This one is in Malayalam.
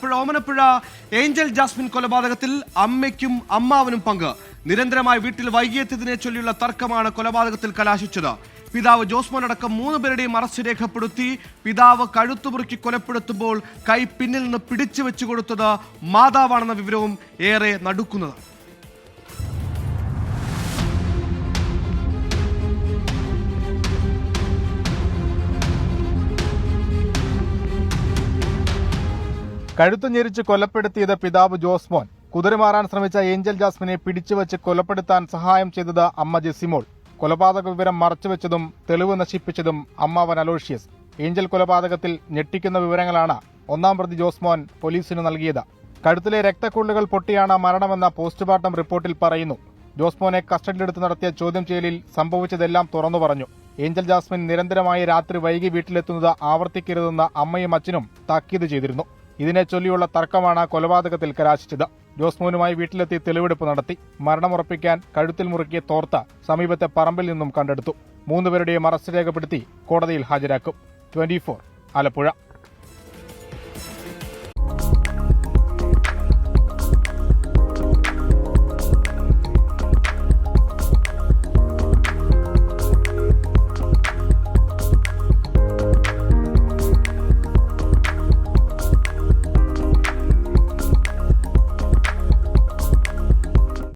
പുഴ ഓമനപ്പുഴ ഏഞ്ചൽ ജാസ്മിൻ കൊലപാതകത്തിൽ അമ്മയ്ക്കും അമ്മാവനും പങ്ക്. നിരന്തരമായി വീട്ടിൽ വൈകിയെത്തിയതിനെ ചൊല്ലിയുള്ള തർക്കമാണ് കൊലപാതകത്തിൽ കലാശിച്ചത്. പിതാവ് ജോസ്മോൻ അടക്കം മൂന്ന് പേരുടെയും അറസ്റ്റ് രേഖപ്പെടുത്തി. പിതാവ് കഴുത്തുപുറുക്കി കൊലപ്പെടുത്തുമ്പോൾ കൈ പിന്നിൽ നിന്ന് പിടിച്ചു വെച്ചു കൊടുത്തത് മാതാവാണെന്ന വിവരവും ഏറെ നടുക്കുന്നത്. കഴുത്തു ഞെരിച്ച് കൊലപ്പെടുത്തിയത് പിതാവ് ജോസ്മോൻ കുതിരമാറാൻ ശ്രമിച്ച ഏഞ്ചൽ ജാസ്മിനെ പിടിച്ചുവച്ച് കൊലപ്പെടുത്താൻ സഹായം ചെയ്തത് അമ്മ ജെസിമോൾ കൊലപാതക വിവരം മറച്ചുവെച്ചതും തെളിവ് നശിപ്പിച്ചതും അമ്മാവൻ അലോഷ്യസ്. ഏഞ്ചൽ കൊലപാതകത്തിൽ ഞെട്ടിക്കുന്ന വിവരങ്ങളാണ് ഒന്നാം പ്രതി ജോസ്മോൻ പോലീസിന് നൽകിയത്. കഴുത്തിലെ രക്തക്കുള്ളുകൾ പൊട്ടിയാണ് മരണമെന്ന പോസ്റ്റ്മോർട്ടം റിപ്പോർട്ടിൽ പറയുന്നു. ജോസ്മോനെ കസ്റ്റഡിയിലെടുത്ത് നടത്തിയ ചോദ്യം ചെയ്യലിൽ സംഭവിച്ചതെല്ലാം തുറന്നു പറഞ്ഞു. ഏഞ്ചൽ ജാസ്മിൻ നിരന്തരമായി രാത്രി വൈകി വീട്ടിലെത്തുന്നത് ആവർത്തിക്കരുതെന്ന് അമ്മയും അച്ഛനും താക്കീത് ചെയ്തിരുന്നു. ഇതിനെ ചൊല്ലിയുള്ള തർക്കമാണ് കൊലപാതകത്തിൽ കലാശിച്ചത്. ജോസ്മോനുമായി വീട്ടിലെത്തി തെളിവെടുപ്പ് നടത്തി. മരണമുറപ്പിക്കാൻ കഴുത്തിൽ മുറുക്കിയ തോർത്ത സമീപത്തെ പറമ്പിൽ നിന്നും കണ്ടെടുത്തു. മൂന്നുപേരുടെയും അറസ്റ്റ് രേഖപ്പെടുത്തി കോടതിയിൽ ഹാജരാക്കും. ട്വന്റി ആലപ്പുഴ.